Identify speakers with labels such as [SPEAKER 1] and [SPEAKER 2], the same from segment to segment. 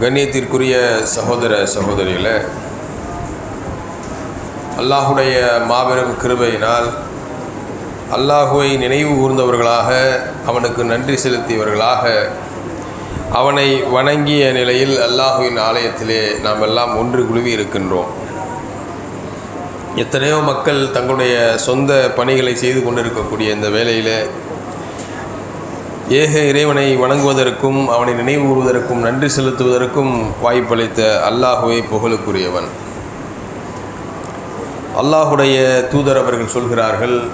[SPEAKER 1] கண்ணியத்திற்குரிய சகோதர சகோதரிகளை அல்லாஹுடைய மாபெரும் கிருபையினால் அல்லாஹுவை நினைவு கூர்ந்தவர்களாக அவனுக்கு நன்றி செலுத்தியவர்களாக அவனை வணங்கிய நிலையில் அல்லாஹுவின் ஆலயத்திலே நாம் எல்லாம் ஒன்று குழுவி இருக்கின்றோம். எத்தனையோ மக்கள் தங்களுடைய சொந்த பணிகளை செய்து கொண்டிருக்கக்கூடிய இந்த வேலையிலே ஏக இறைவனை வணங்குவதற்கும் அவனை நினைவு கூறுவதற்கும் நன்றி செலுத்துவதற்கும் வாய்ப்பளித்த அல்லாஹுவை புகழுக்குரியவன். அல்லாஹுடைய தூதர் அவர்கள் சொல்கிறார்கள்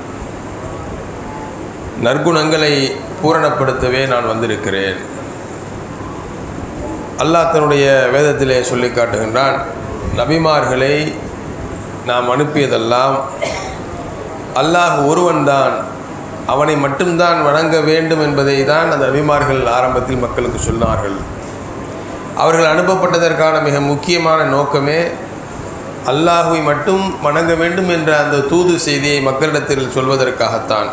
[SPEAKER 1] நற்குணங்களை பூரணப்படுத்தவே நான் வந்திருக்கிறேன். அல்லாஹ் தன்னுடைய வேதத்திலே சொல்லி காட்டுகின்றான் நபிமார்களை நாம் அனுப்பியதெல்லாம் அல்லாஹ் ஒருவன்தான் அவனை மட்டும்தான் வணங்க வேண்டும் என்பதை தான் அந்த நபிமார்கள் ஆரம்பத்தில் மக்களுக்கு சொன்னார்கள். அவர்கள் அனுப்பப்பட்டதற்கான மிக முக்கியமான நோக்கமே அல்லாஹுவை மட்டும் வணங்க வேண்டும் என்ற அந்த தூது செய்தியை மக்களிடத்தில் சொல்வதற்காகத்தான்.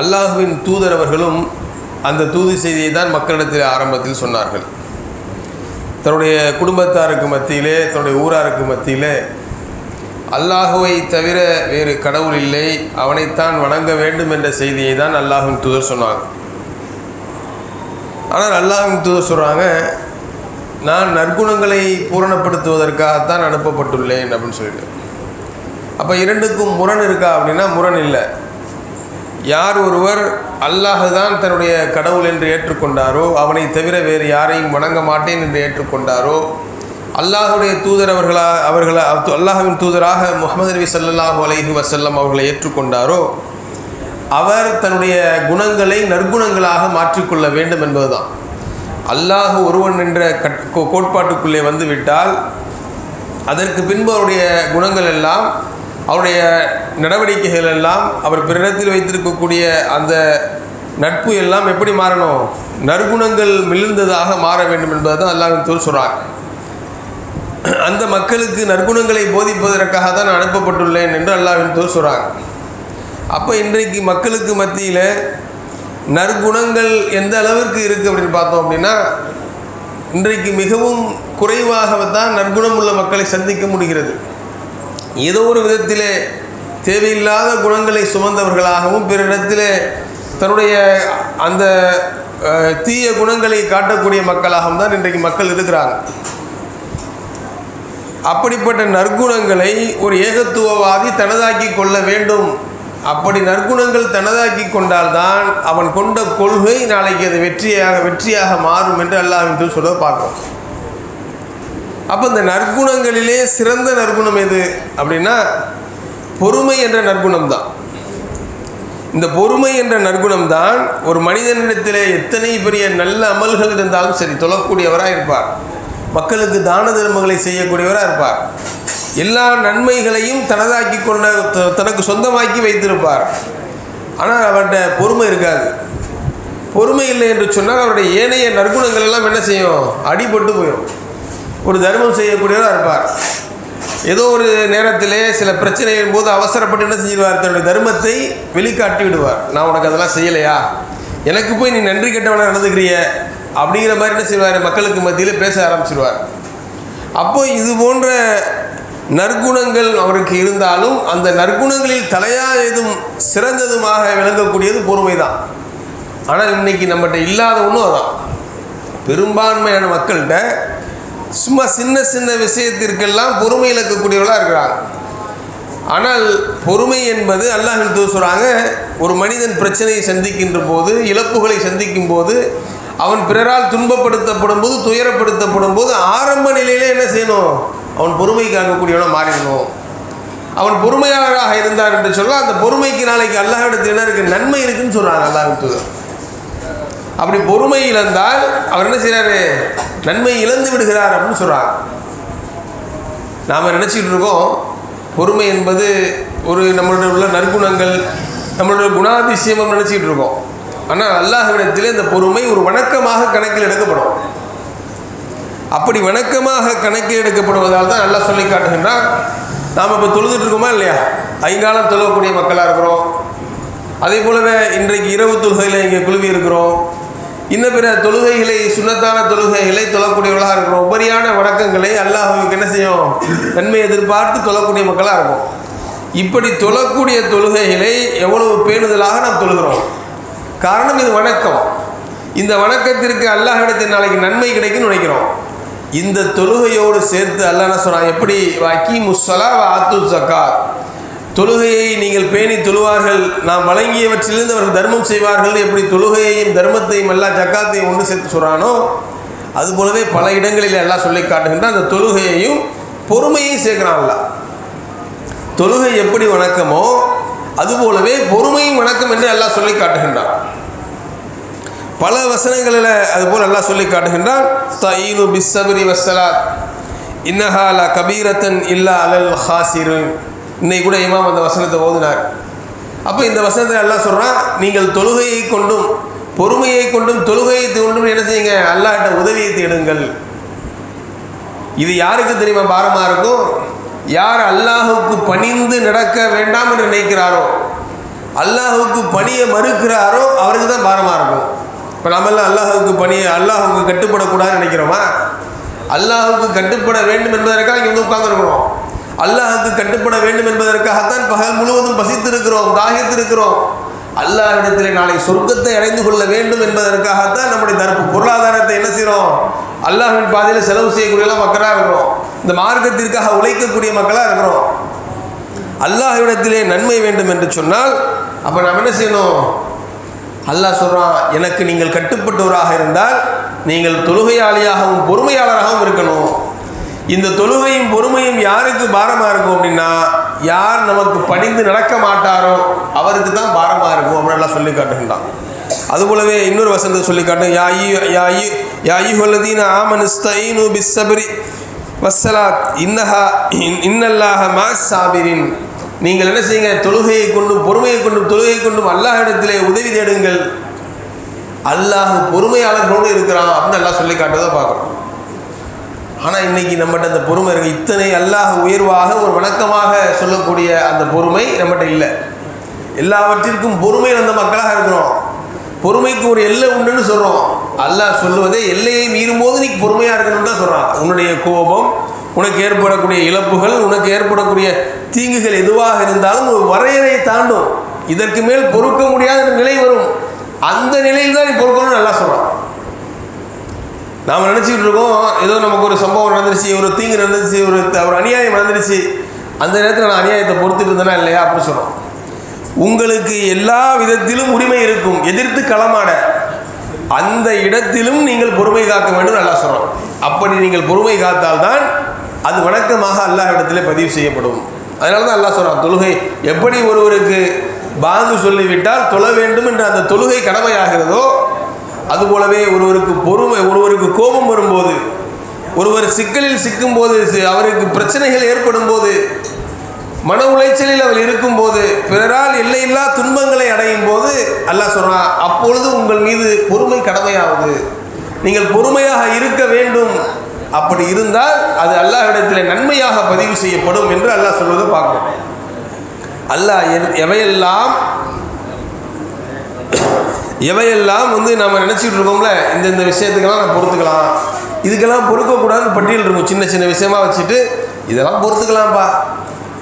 [SPEAKER 1] அல்லாஹுவின் தூதர் அவர்களும் அந்த தூது செய்தியை தான் மக்களிடத்தில் ஆரம்பத்தில் சொன்னார்கள். தன்னுடைய குடும்பத்தாருக்கு மத்தியிலே தன்னுடைய ஊராருக்கு மத்தியிலே அல்லாஹுவை தவிர வேறு கடவுள் இல்லை. அவனைத்தான் வணங்க வேண்டும் என்ற செய்தியை தான் அல்லாஹின் தூதர் சொன்னாங்க. ஆனால் அல்லாஹின் தூதர் சொல்கிறாங்க நான் நற்குணங்களை பூரணப்படுத்துவதற்காகத்தான் அனுப்பப்பட்டுள்ளேன் அப்படின்னு சொல்லிட்டு. அப்போ இரண்டுக்கும் முரண் இருக்கா அப்படின்னா முரண் இல்லை. யார் ஒருவர் அல்லாஹ் தான் தன்னுடைய கடவுள் என்று ஏற்றுக்கொண்டாரோ அவனை தவிர வேறு யாரையும் வணங்க மாட்டேன் என்று ஏற்றுக்கொண்டாரோ அல்லாஹுடைய தூதர் அவர்களா அவர்களா அல்லாஹுவின் தூதராக முகமது நபி சல்லாஹூ அலைஹி வசல்லம் அவர்களை ஏற்றுக்கொண்டாரோ அவர் தன்னுடைய குணங்களை நற்குணங்களாக மாற்றிக்கொள்ள வேண்டும் என்பதுதான். அல்லாஹ் ஒருவன் என்ற கட் கோட்பாட்டுக்குள்ளே வந்து விட்டால் அதற்கு பின்பு அவருடைய குணங்கள் எல்லாம் அவருடைய நடவடிக்கைகள் எல்லாம் அவர் பிறரிடத்தில் வைத்திருக்கக்கூடிய அந்த நட்பு எல்லாம் எப்படி மாறணும்? நற்குணங்கள் மிளிர்ந்ததாக மாற வேண்டும் என்பதை தான் அல்லாஹின் தூர் சொல்கிறார் அந்த மக்களுக்கு நற்குணங்களை போதிப்பதற்காக தான் நான் அனுப்பப்பட்டுள்ளேன் என்று அல்லாவின் தோல் சொல்கிறாங்க அப்போ இன்றைக்கு மக்களுக்கு மத்தியில் நற்குணங்கள் எந்த அளவிற்கு இருக்குது அப்படின்னு பார்த்தோம் அப்படின்னா இன்றைக்கு மிகவும் குறைவாக தான் நற்குணம் உள்ள மக்களை சந்திக்க முடிகிறது. ஏதோ ஒரு விதத்திலே தேவையில்லாத குணங்களை சுமந்தவர்களாகவும் பிறரிடத்திலே தன்னுடைய அந்த தீய குணங்களை காட்டக்கூடிய மக்களாகவும் தான் இன்றைக்கு மக்கள் இருக்கிறாங்க. அப்படிப்பட்ட நற்குணங்களை ஒரு ஏகத்துவவாதி தனதாக்கி கொள்ள வேண்டும். அப்படி நற்குணங்கள் தனதாக்கி கொண்டால்தான் அவன் கொண்ட கொள்கை நாளைக்கு அது வெற்றியாக வெற்றியாக மாறும் என்று அல்லாஹ் சொல்ல பார்க்கும் அப்போ இந்த நற்குணங்களிலே சிறந்த நற்குணம் எது அப்படின்னா பொறுமை என்ற நற்குணம் தான் இந்த பொறுமை என்ற நற்குணம் தான் ஒரு மனிதனிடத்தில் எத்தனை பெரிய நல்ல அமல்கள் இருந்தாலும் சரி தொழக்கூடியவராக இருப்பார். மக்களுக்கு தான தர்மங்களை செய்யக்கூடியவராக இருப்பார். எல்லா நன்மைகளையும் தனதாக்கி கொண்ட தனக்கு சொந்தமாக்கி வைத்திருப்பார். ஆனால் அவர்கிட்ட பொறுமை இருக்காது. பொறுமை இல்லை என்று சொன்னால் அவருடைய ஏனைய நற்குணங்கள் எல்லாம் என்ன செய்யும்? அடிபட்டு போயிடும். ஒரு தர்மம் செய்யக்கூடியவராக இருப்பார். ஏதோ ஒரு நேரத்திலே சில பிரச்சனையின் போது அவசரப்பட்டு என்ன செஞ்சிருவார் தன்னுடைய தர்மத்தை வெளிக்காட்டி விடுவார் நான் உனக்கு அதெல்லாம் செய்யலையா? எனக்கு போய் நீ நன்றி கெட்டவனாக நடந்துக்கிறிய அப்படிங்கிற மாதிரி என்ன செய்வார்? மக்களுக்கு மத்தியில் பேச ஆரம்பிச்சிருவார். அப்போ இது போன்ற நற்குணங்கள் அவருக்கு இருந்தாலும் அந்த நற்குணங்களில் தலையாக எதுவும் சிறந்ததுமாக விளங்கக்கூடியது பொறுமை தான் ஆனால் இன்றைக்கி நம்மகிட்ட இல்லாத ஒன்றும் அதான். பெரும்பான்மையான மக்கள்கிட்ட சும்மா சின்ன சின்ன விஷயத்திற்கெல்லாம் பொறுமை இழக்கக்கூடியவர்களாக இருக்கிறாங்க. ஆனால் பொறுமை என்பது அல்லாஹ் சொல்கிறாங்க ஒரு மனிதன் பிரச்சனையை சந்திக்கின்ற போது இழப்புகளை சந்திக்கும் போது அவன் பிறரால் துன்பப்படுத்தப்படும் போது துயரப்படுத்தப்படும் போது ஆரம்ப நிலையிலே என்ன செய்யணும்? அவன் பொறுமை காக்கக்கூடியவனாக மாறிடணும். அவன் பொறுமையாளராக இருந்தார் என்று சொல்ல அந்த பொறுமைக்கு நாளைக்கு அல்லாஹிடத்தில் என்ன இருக்குது நன்மை இருக்குன்னு சொல்கிறாங்க அல்லாஹ் அப்படி பொறுமை இழந்தால் அவர் என்ன செய்கிறாரு நன்மை இழந்து விடுகிறார் அப்படின்னு சொல்கிறார் நாம் நினச்சிக்கிட்டு இருக்கோம் பொறுமை என்பது ஒரு நம்மளுடைய உள்ள நற்குணங்கள் நம்மளுடைய குணாதிசயம் நினச்சிக்கிட்டு இருக்கோம். ஆனால் அல்லாஹ்விடத்தில் இந்த பொறுமை ஒரு வணக்கமாக கணக்கில் எடுக்கப்படும். அப்படி வணக்கமாக கணக்கில் எடுக்கப்படுவதால் தான் நல்லா சொல்லி காட்டுகின்றான் நாம் இப்போ தொழுதுட்டு இருக்கோமா இல்லையா? ஐங்காலம் தொழக்கூடிய மக்களாக இருக்கிறோம். அதே போலவே இன்றைக்கு இரவு தொழுகையில் இங்கே குழுவி இருக்கிறோம். இன்னும் பிற தொழுகைகளை சுண்ணத்தான தொழுகைகளை தொழக்கூடியவர்களாக இருக்கிறோம். உபரியான வணக்கங்களை அல்லாஹுக்கு என்ன செய்யும்? நன்மை எதிர்பார்த்து தொழக்கூடிய மக்களாக இருக்கும். இப்படி தொழக்கூடிய தொழுகைகளை எவ்வளவு பேணுதலாக நாம் தொழுகிறோம். காரணம் இது வணக்கம். இந்த வணக்கத்திற்கு அல்லாஹிடத்தில் நாளைக்கு நன்மை கிடைக்கும்னு நினைக்கிறோம். இந்த தொழுகையோடு சேர்த்து அல்லாஹ் என்ன சொல்றான்? எப்படி? வாக்கி முஸ்ஸலா ஆத்து சக்கா தொழுகையை நீங்கள் பேணி தொழுவார்கள். நாம் வழங்கியவற்றிலிருந்து அவர்கள் தர்மம் செய்வார்கள். எப்படி தொழுகையையும் தர்மத்தையும் எல்லாம் ஜக்காத்தையும் ஒன்று சேர்த்து சொல்கிறானோ அதுபோலவே பல இடங்களில் எல்லாம் சொல்லி காட்டுகின்றான். அந்த தொழுகையையும் பொறுமையும் சேர்க்கிறான் தொழுகை எப்படி வணக்கமோ அதுபோலவே பொறுமையும் வணக்கம் என்று எல்லாம் சொல்லி காட்டுகின்றான். பல வசனங்களில் அதுபோல் நல்லா சொல்லி காட்டுகின்றான் ஸ்தஈனு பிஸ்ஸபரி வஸ்ஸலாத் இன்னஹா கபீரத்தன் இல்லா அலல் ஹாசிரு இன்னைக்கு கூட இமாம் அந்த வசனத்தை ஓதினார். அப்போ இந்த வசனத்தை எல்லாம் சொல்கிறான் நீங்கள் தொழுகையை கொண்டும் பொறுமையை கொண்டும் தொழுகையை கொண்டும் என்ன செய்யுங்க? அல்லாட்ட உதவியை தேடுங்கள். இது யாருக்கு தெரியுமா பாரமாக இருக்கும்? யார் அல்லாஹுக்கு பணிந்து நடக்க வேண்டாம் என்று நினைக்கிறாரோ அல்லாஹுக்கு பணியை மறுக்கிறாரோ அவருக்கு தான் பாரமாக இருக்கும். இப்போ நம்மெல்லாம் அல்லாஹுக்கு பணி அல்லாஹுக்கு கட்டுப்படக்கூடாதுன்னு நினைக்கிறோமா? அல்லாஹுக்கு கட்டுப்பட வேண்டும் என்பதற்காக இங்கே வந்து உட்கார்ந்துருக்கிறோம். அல்லாஹுக்கு கட்டுப்பட வேண்டும் என்பதற்காகத்தான் பகல் முழுவதும் பசித்திருக்கிறோம் தாகித்திருக்கிறோம். அல்லாஹிடத்தில் நாளை சொர்க்கத்தை அடைந்து கொள்ள வேண்டும் என்பதற்காகத்தான் நம்முடைய தரப்பு பொருளாதாரத்தை என்ன செய்கிறோம்? அல்லாஹின் பாதையில் செலவு செய்யக்கூடியலாம் மக்களாக இருக்கிறோம். இந்த மார்க்கத்திற்காக உழைக்கக்கூடிய மக்களாக இருக்கிறோம். அல்லாஹ்விடத்திலே நன்மை வேண்டும் என்று சொன்னால் அப்போ நாம் என்ன செய்யணும்? அல்லாஹ் சொல்கிறான் எனக்கு நீங்கள் கட்டுப்பட்டவராக இருந்தால் நீங்கள் தொழுகையாளியாகவும் பொறுமையாளராகவும் இருக்கணும். இந்த தொழுகையும் பொறுமையும் யாருக்கு பாரமாக இருக்கும் அப்படின்னா யார் நமக்கு பணிந்து நடக்க மாட்டாரோ அவருக்கு தான் பாரமாக இருக்கும் அப்படின்லாம் சொல்லி காட்டுகின்றான். அதுபோலவே இன்னொரு வசனத்தை சொல்லி காட்டும் யாயி யாயி யாயி ஹொல்லதீன ஆமனுஸ்தீனு பிஸ்ஸபரி வஸ்ஸலாத் இன்னஹா இன்- இன்னல்லாஹ மா சாபிரின். நீங்கள் என்ன செய்யுங்க தொழுகையை கொண்டு பொறுமையை கொண்டும் தொழுகை கொண்டும் அல்லாஹிடத்திலே உதவி தேடுங்கள். அல்லாஹ் பொறுமையாளர்களோடு இருக்கிறான் அப்படின்னு எல்லாம் சொல்லி காட்டுவதை பார்க்குறோம். ஆனால் இன்றைக்கி நம்மகிட்ட அந்த பொறுமை இருக்குது இத்தனை அல்லாஹ் உயர்வாக ஒரு வணக்கமாக சொல்லக்கூடிய அந்த பொறுமை நம்மகிட்ட இல்லை. எல்லாவற்றிற்கும் பொறுமை அந்த மக்களாக இருக்கிறோம். பொறுமைக்கு ஒரு எல்லை உண்டுன்னு சொல்கிறோம் அல்லாஹ் சொல்லுவதே எல்லையை மீறும் போது நீ பொறுமையாக இருக்கணும்னு தான் சொல்கிறான் உன்னுடைய கோபம் உனக்கு ஏற்படக்கூடிய இழப்புகள் உனக்கு ஏற்படக்கூடிய தீங்குகள் எதுவாக இருந்தாலும் ஒரு வரையறை தாண்டும். இதற்கு மேல் பொறுக்க முடியாத நிலை வரும். அந்த நிலையில் தான் நீ பொறுக்கணும்னு நல்லா சொல்கிறான் நாம் நினச்சிக்கிட்டு இருக்கோம் ஏதோ நமக்கு ஒரு சம்பவம் நடந்துருச்சு ஒரு தீங்கு நடந்துருச்சு ஒரு ஒரு அநியாயம் நடந்துருச்சு. அந்த நேரத்தில் நான் அநியாயத்தை பொறுத்துட்டு இருந்தேனா இல்லையா அப்படின்னு சொல்கிறோம் உங்களுக்கு எல்லா விதத்திலும் உரிமை இருக்கும். எதிர்த்து களமாட. அந்த இடத்திலும் நீங்கள் பொறுமை காக்க வேண்டும் நல்லா சொல்கிறோம் அப்படி நீங்கள் பொறுமை காத்தால்தான் அது வணக்கமாக அல்லாஹ் இடத்துல பதிவு செய்யப்படும். அதனால தான் அல்லாஹ் சொல்கிறான் தொழுகை எப்படி ஒருவருக்கு பாங்கு சொல்லிவிட்டால் தொழ வேண்டும் என்ற அந்த தொழுகை கடமையாகிறதோ அதுபோலவே ஒருவருக்கு பொறுமை ஒருவருக்கு கோபம் வரும்போது ஒருவர் சிக்கலில் சிக்கும்போது அவருக்கு பிரச்சனைகள் ஏற்படும் போது மன உளைச்சலில் அவர் இருக்கும்போது பிறரால் எல்லையில்லா துன்பங்களை அடையும் போது அல்லாஹ் சொல்றான் அப்பொழுது உங்கள் மீது பொறுமை கடமையாவது. நீங்கள் பொறுமையாக இருக்க வேண்டும். அப்படி இருந்தால் அது அல்லாஹிடத்தில் நன்மையாக பதிவு செய்யப்படும் என்று அல்லாஹ் சொல்வதை பார்க்குறோம். அல்லாஹ் எவையெல்லாம் எவையெல்லாம் வந்து நம்ம நினச்சிக்கிட்டு இருக்கோம்ல இந்த இந்த விஷயத்துக்கெல்லாம் நம்ம பொறுத்துக்கலாம். இதுக்கெல்லாம் பொறுக்கக்கூடாதுன்னு பட்டியல் இருக்கும். சின்ன சின்ன விஷயமா வச்சுட்டு இதெல்லாம் பொறுத்துக்கலாம்ப்பா.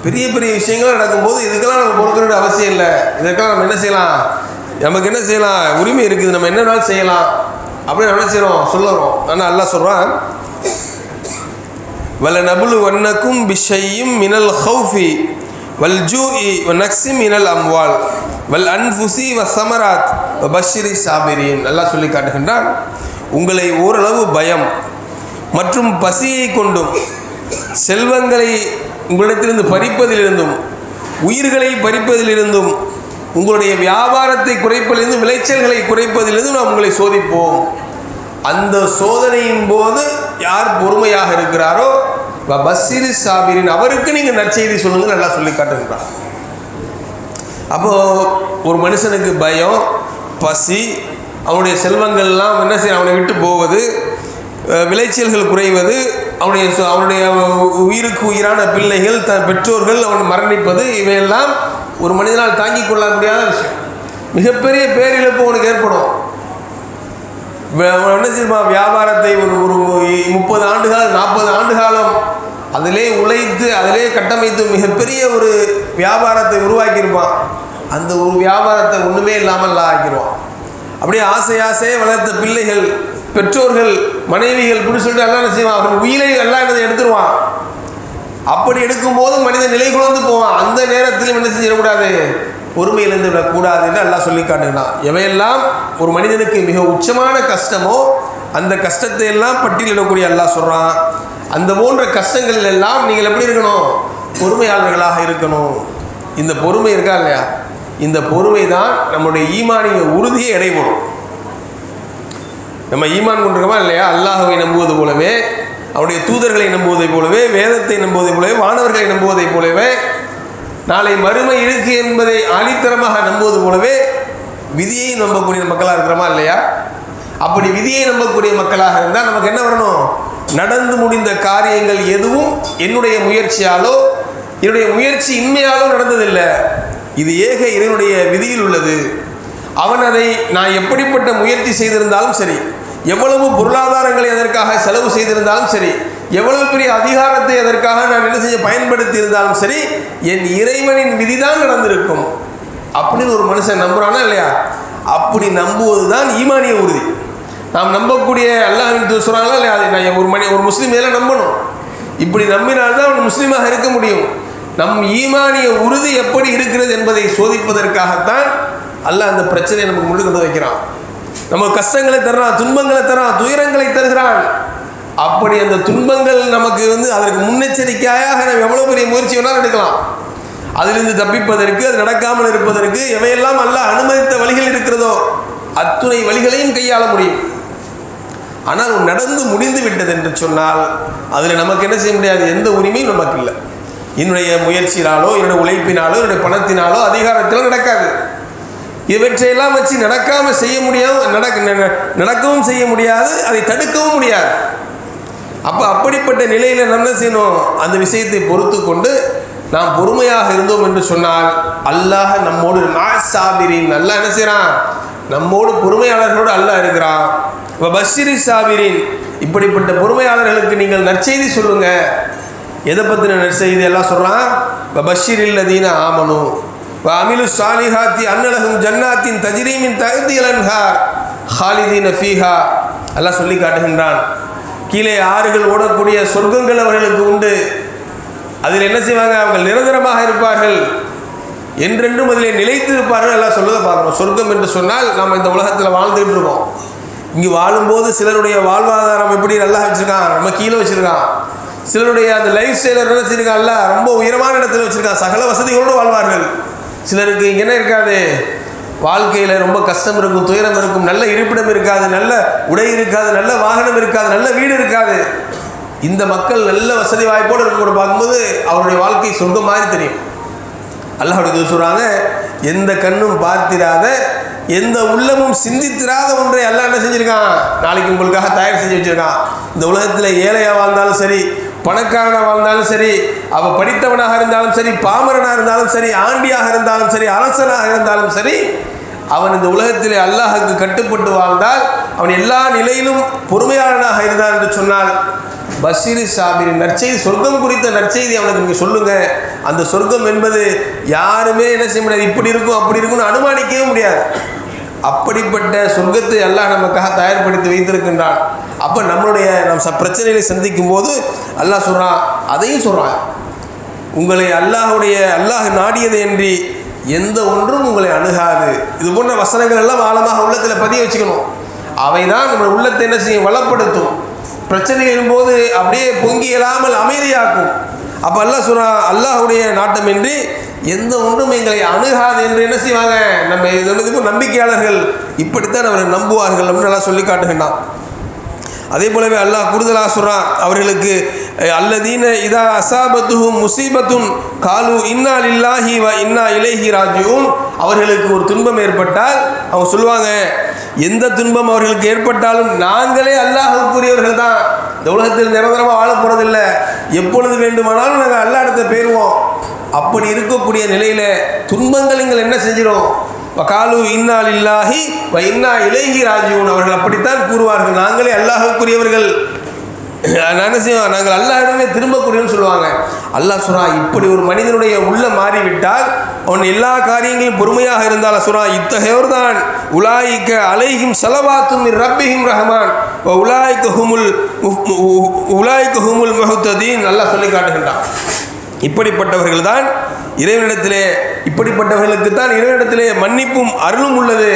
[SPEAKER 1] பெரிய பெரிய விஷயங்கள் நடக்கும்போது இதுக்கெல்லாம் நம்ம பொறுக்கிற அவசியம் இல்லை. இதற்கெல்லாம் நம்ம என்ன செய்யலாம்? நமக்கு என்ன செய்யலாம்? உரிமை இருக்குது. நம்ம என்ன வேணாலும் செய்யலாம். அப்படின்னு நம்ம என்ன செய்கிறோம் சொல்லுறோம். ஆனால் அல்லாஹ் சொல்கிறான் வல நபுலு வன்னக்கும் பிஷையும் மினல் ஹவுஃபி வல் ஜூஇ வ நக்ஸி மினல் அம்வால் வல் அன்ஃபுசி வ சமராத் வ பஷிரி சாபிரின் நல்லா சொல்லி காட்டுகின்றான் உங்களை ஓரளவு பயம் மற்றும் பசியை கொண்டும் செல்வங்களை உங்களிடத்திலிருந்து பறிப்பதிலிருந்தும் உயிர்களை பறிப்பதிலிருந்தும் உங்களுடைய வியாபாரத்தை குறைப்பதிலிருந்தும் விளைச்சல்களை குறைப்பதிலிருந்தும் நாம் உங்களை சோதிப்போம். அந்த சோதனையின் போது யார் பொறுமையாக இருக்கிறாரோ பஸ்ஸிரி சாபிரின் அவருக்கு நீங்கள் நற்செய்தி சொல்லுங்க நல்லா சொல்லி காட்டுகிறார் அப்போது ஒரு மனுஷனுக்கு பயம் பசி அவனுடைய செல்வங்கள்லாம் என்ன செய்ய அவனை விட்டு போவது விளைச்சல்கள் குறைவது அவனுடைய அவனுடைய உயிருக்கு உயிரான பிள்ளைகள் த பெற்றோர்கள் அவன் மரணிப்பது இவையெல்லாம் ஒரு மனிதனால் தாங்கிக் கொள்ள முடியாத விஷயம். மிகப்பெரிய பேரிழப்பு அவனுக்கு ஏற்படும். என்ன செய்யுமா வியாபாரத்தை ஒரு ஒரு முப்பது ஆண்டுகாலம் நாற்பது ஆண்டு காலம் அதிலே உழைத்து அதிலே கட்டமைத்து மிகப்பெரிய ஒரு வியாபாரத்தை உருவாக்கியிருப்பான். அந்த ஒரு வியாபாரத்தை ஒன்றுமே இல்லாமல் ஆக்கிடுவான். அப்படியே ஆசை ஆசையே வளர்த்த பிள்ளைகள் பெற்றோர்கள் மனைவிகள் இப்படி சொல்லிட்டு எல்லாம் என்ன செய்வான்? அவன் உயிரை எல்லாம் என்ன எடுத்துருவான். அப்படி எடுக்கும்போது மனிதன் நிலை குழந்து போவான். அந்த நேரத்திலும் என்ன செஞ்சிடக்கூடாது பொறுமையிலிருந்து விடக்கூடாது என்று அல்லாஹ் சொல்லி காட்டுகிறான். எவையெல்லாம் ஒரு மனிதனுக்கு மிக உச்சமான கஷ்டமோ அந்த கஷ்டத்தை எல்லாம் பட்டியலிடக்கூடிய அல்லாஹ் சொல்கிறான் அந்த போன்ற கஷ்டங்களில் எல்லாம் நீங்கள் எப்படி இருக்கணும்? பொறுமையாளர்களாக இருக்கணும். இந்த பொறுமை இருக்கா இல்லையா? இந்த பொறுமை தான் நம்முடைய ஈமானிய உறுதியை எடைபடும் நம்ம ஈமான் கொண்டிருக்கோமா இல்லையா? அல்லாஹுவை நம்புவது போலவே அவருடைய தூதர்களை நம்புவதைப் போலவே வேதத்தை நம்புவதைப் போலவே வானவர்களை நம்புவதைப் போலவே நாளை மறுமை இருக்கு என்பதை ஆணித்தரமாக நம்புவது போலவே விதியை நம்பக்கூடிய மக்களாக இருக்கிறோமா இல்லையா? அப்படி விதியை நம்பக்கூடிய மக்களாக இருந்தால் நமக்கு என்ன வரணும்? நடந்து முடிந்த காரியங்கள் எதுவும் என்னுடைய முயற்சியாலோ என்னுடைய முயற்சி இன்மையாலோ நடந்ததில்லை. இது ஏக இதனுடைய விதியில் உள்ளது. அவன் அதை நான் எப்படிப்பட்ட முயற்சி செய்திருந்தாலும் சரி எவ்வளவு பொருளாதாரங்களை அதற்காக செலவு செய்திருந்தாலும் சரி எவ்வளவு பெரிய அதிகாரத்தை அதற்காக நான் என்ன செய்ய பயன்படுத்தி இருந்தாலும் சரி என் இறைவனின் விதிதான் நடந்திருக்கும். அப்படின்னு ஒரு மனுஷன் நம்புறானா இல்லையா? அப்படி நம்புவது தான் ஈமானிய உறுதி. நாம் நம்பக்கூடிய அல்லாஹின் சொல்கிறாங்களா இல்லையா? அதை நான் ஒரு மணி ஒரு முஸ்லீம் இதெல்லாம் நம்பணும். இப்படி நம்பினால்தான் அவன் முஸ்லீமாக இருக்க முடியும். நம் ஈமானிய உறுதி எப்படி இருக்கிறது என்பதை சோதிப்பதற்காகத்தான் அல்லாஹ் அந்த பிரச்சனையை நமக்கு முழு கொண்டு வைக்கிறான். நம்ம கஷ்டங்களை தர்றான் துன்பங்களை தர்றான் துயரங்களை தருகிறான். அப்படி அந்த துன்பங்கள் நமக்கு வந்து அதற்கு முன்னெச்சரிக்கையாக நம்ம எவ்வளோ பெரிய முயற்சி வேணாலும் எடுக்கலாம். அதிலிருந்து தப்பிப்பதற்கு அது நடக்காமல் இருப்பதற்கு எவையெல்லாம் அல்ல அனுமதித்த வழிகள் இருக்கிறதோ அத்துணை வழிகளையும் கையாள முடியும். ஆனால் நடந்து முடிந்து விட்டது என்று சொன்னால் அதில் நமக்கு என்ன செய்ய முடியாது? எந்த உரிமையும் நமக்கு இல்லை. என்னுடைய முயற்சியினாலோ என்னுடைய உழைப்பினாலோ என்னுடைய பணத்தினாலோ அதிகாரத்திலோ நடக்காது. இவற்றையெல்லாம் வச்சு நடக்காமல் செய்ய முடியாது நடக்க நடக்கவும் செய்ய முடியாது அதை தடுக்கவும் முடியாது. அப்போ அப்படிப்பட்ட நிலையில் நம்ம என்ன செய்யணும் அந்த விஷயத்தை பொறுத்து கொண்டு நாம் பொறுமையாக இருந்தோம் என்று சொன்னால் அல்லாஹ் நம்மோடு சாபிரின் நல்லா என்ன செய்கிறான் நம்மோடு பொறுமையாளர்களோடு அல்லாஹ் இருக்கிறான். இப்போ பஷிரி சாபிரின் இப்படிப்பட்ட பொறுமையாளர்களுக்கு நீங்கள் நற்செய்தி சொல்லுங்கள் எதை பற்றின நற்செய்தி எல்லாம் சொல்கிறான் இப்போ பஷீர் இல்லதீன ஆமனு. இப்போ அமிலு சாலிஹாத்தி அன்னலகும் ஜன்னாத்தின் தஜிரீமின் தகுதி அலன்ஹார் ஹாலிதீன ஃபீஹா. எல்லாம் சொல்லி காட்டுகின்றான். கீழே ஆறுகள் ஓடக்கூடிய சொர்க்கங்கள் அவர்களுக்கு உண்டு. அதில் என்ன செய்வாங்க? அவங்க நிரந்தரமாக இருப்பார்கள். என்றென்றும் அதிலே நிலைத்து இருப்பார்கள். எல்லாம் சொல்லதை பார்க்குறோம் சொர்க்கம் என்று சொன்னால் நம்ம இந்த உலகத்தில் வாழ்ந்துகிட்டு இருக்கோம். இங்கே வாழும்போது சிலருடைய வாழ்வாதாரம் எப்படி நல்லா வச்சுருக்கான் ரொம்ப கீழே வச்சுருக்கான் சிலருடைய அந்த லைஃப் ஸ்டைலை என்ன வச்சுருக்கான்ல ரொம்ப உயரமான இடத்துல வச்சுருக்கான் சகல வசதிகளோடு வாழ்வார்கள். சிலருக்கு இங்கே என்ன இருக்காது? வாழ்க்கையில் ரொம்ப கஷ்டம் இருக்கும் துயரம் இருக்கும் நல்ல இருப்பிடம் இருக்காது நல்ல உடை இருக்காது நல்ல வாகனம் இருக்காது நல்ல வீடு இருக்காது. இந்த மக்கள் நல்ல வசதி வாய்ப்போடு இருக்கக்கூட பார்க்கும்போது அவருடைய வாழ்க்கை சொர்க்கம் மாதிரி தெரியும். அல்லாஹுடைய சொல்கிறாங்க எந்த கண்ணும் பார்த்திராத எந்த உள்ளமும் சிந்தித்திராத ஒன்றை எல்லாம் என்ன செஞ்சுருக்கான்? நாளைக்கு உங்களுக்காக தயார் செஞ்சு வச்சிருக்கான். இந்த உலகத்தில் ஏழையாக வாழ்ந்தாலும் சரி பணக்காரனாக வாழ்ந்தாலும் சரி அவள் படித்தவனாக இருந்தாலும் சரி பாமரனாக இருந்தாலும் சரி ஆண்டியாக இருந்தாலும் சரி அரசனாக இருந்தாலும் சரி அவன் இந்த உலகத்திலே அல்லாஹுக்கு கட்டுப்பட்டு வாழ்ந்தால் அவன் எல்லா நிலையிலும் பொறுமையாளனாக இருந்தான் என்று சொன்னால் பஷீர் சாபிரின் நற்செய்தி சொர்க்கம் குறித்த நற்செய்தி அவனுக்கு நீங்கள் சொல்லுங்க. அந்த சொர்க்கம் என்பது யாருமே என்ன செய்ய முடியாது இப்படி இருக்கும் அப்படி இருக்கும்னு அனுமானிக்கவே முடியாது. அப்படிப்பட்ட சொர்க்கத்தை எல்லாம் நமக்காக தயார்படுத்தி வைத்திருக்கின்றான். அப்போ நம்மளுடைய நம் ச பிரச்சனைகளை சந்திக்கும் போது அல்லாஹ் சொல்கிறான் அதையும் சொல்கிறான் உங்களை அல்லாஹுடைய அல்லாஹ் நாடியது என்று எந்த ஒன்றும் உங்களை அணுகாது. இது போன்ற வசனங்கள் எல்லாம் ஆழமாக உள்ளத்தில் பதிய வச்சுக்கணும். அவை தான் நம்ம உள்ளத்தை என்ன செய்யும்? வளப்படுத்தும். பிரச்சனைகளின் போது அப்படியே பொங்கி எழாமல் அமைதியாக்கும். அப்போ அல்லாஹ் சொல்கிறான் அல்லாஹுடைய நாட்டம் என்று எந்த ஒன்றும் எங்களை அணுகாது என்று என்ன செய்வாங்க? நம்ம இது நம்பிக்கையாளர்கள் இப்படித்தான் அவரை நம்புவார்கள் அப்படின்னு நல்லா சொல்லி காட்டுகின்றான். அதே போலவே அல்லாஹ் கூடுதலாக சொல்கிறான் அவர்களுக்கு அல்லதீன இதா அசாபத்துஹும் முசீபத்தும் காலு இன்னா லில்லாஹி வ இன்னா இலேஹி ராஜியூன் அவர்களுக்கு ஒரு துன்பம் ஏற்பட்டால் அவங்க சொல்லுவாங்க எந்த துன்பம் அவர்களுக்கு ஏற்பட்டாலும் நாங்களே அல்லாஹுக்குரியவர்கள் தான். இந்த உலகத்தில் நிரந்தரமாக வாழ போகிறதில்ல எப்பொழுது வேண்டுமானாலும் நாங்கள் அல்லா இடத்த போயிடுவோம் அப்படி இருக்கக்கூடிய நிலையில் துன்பங்கள் எங்கள் என்ன செஞ்சிடும் வகாலு இன்னால் இல்லாஹி வ இன்னா இலங்கி ராஜீவன் அவர்கள் அப்படித்தான் கூறுவார்கள். நாங்களே அல்லாஹுக்குரியவர்கள். நான் என்ன செய்வோம்? நாங்கள் அல்லாஹிடமே திரும்பக்கூடியன்னு சொல்லுவாங்க. அல்லாஹ் சுரா இப்படி ஒரு மனிதனுடைய உள்ள மாறிவிட்டால் அவன் எல்லா காரியங்களும் பொறுமையாக இருந்தால் சுரா இத்தகையோர் தான் உலாய்க்க அலைஹிம் செலவாத்தும் ரப்பிஹிம் ரஹமான். உலாய்க்கு ஹுமுல் உலாய்க்கு ஹுமுல் மஹுத்ததீன் நல்லா சொல்லி காட்டுகின்றான். இப்படிப்பட்டவர்கள் தான் இறைவனிடத்திலே இப்படிப்பட்டவர்களுக்கு தான் இறைவனிடத்திலே மன்னிப்பும் அருளும் உள்ளது.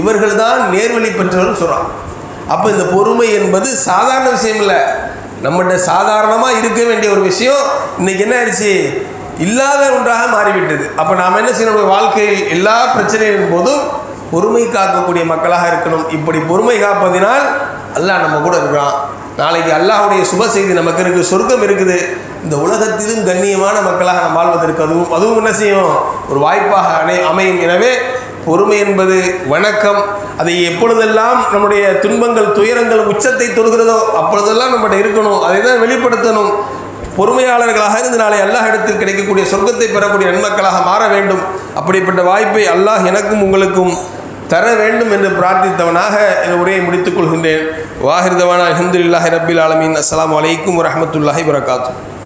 [SPEAKER 1] இவர்கள் தான் நேர்வழி பெற்றவர்கள் சொல்கிறான் அப்போ இந்த பொறுமை என்பது சாதாரண விஷயம் இல்லை. நம்மகிட்ட சாதாரணமாக இருக்க வேண்டிய ஒரு விஷயம். இன்னைக்கு என்ன ஆயிடுச்சு? இல்லாத ஒன்றாக மாறிவிட்டது. அப்போ நாம் என்ன செய்யணும்? வாழ்க்கையில் எல்லா பிரச்சனைகளின் போதும் பொறுமை காக்கக்கூடிய மக்களாக இருக்கணும். இப்படி பொறுமை காப்பதினால் அல்லாஹ் நம்ம கூட இருக்கிறான் நாளைக்கு அல்லாஹுடைய சுப செய்தி நமக்கு இருக்குது சொர்க்கம் இருக்குது. இந்த உலகத்திலும் கண்ணியமான மக்களாக நாம் வாழ்வதற்கு அதுவும் அதுவும் என்ன செய்யும்? ஒரு வாய்ப்பாக அணை அமையும். எனவே பொறுமை என்பது வணக்கம். அதை எப்பொழுதெல்லாம் நம்முடைய துன்பங்கள் துயரங்கள் உச்சத்தை தொடுகிறதோ அப்பொழுதெல்லாம் நம்மகிட்ட இருக்கணும். அதை தான் வெளிப்படுத்தணும். பொறுமையாளர்களாக இருந்து நாளை அல்லாஹ் இடத்தில் கிடைக்கக்கூடிய சொர்க்கத்தை பெறக்கூடிய நன்மக்களாக மாற வேண்டும். அப்படிப்பட்ட வாய்ப்பை அல்லாஹ் எனக்கும் உங்களுக்கும் தர வேண்டும் என்று பிரார்த்தித்தவனாக என் உரையை முடித்துக் கொள்கின்றேன். வாஹிர்தவான் அஹமதுல்லாஹி ரபில் ஆலமின். அஸ்லாம் வலைக்கும் வரமத்துல்லாஹி வரகாத்து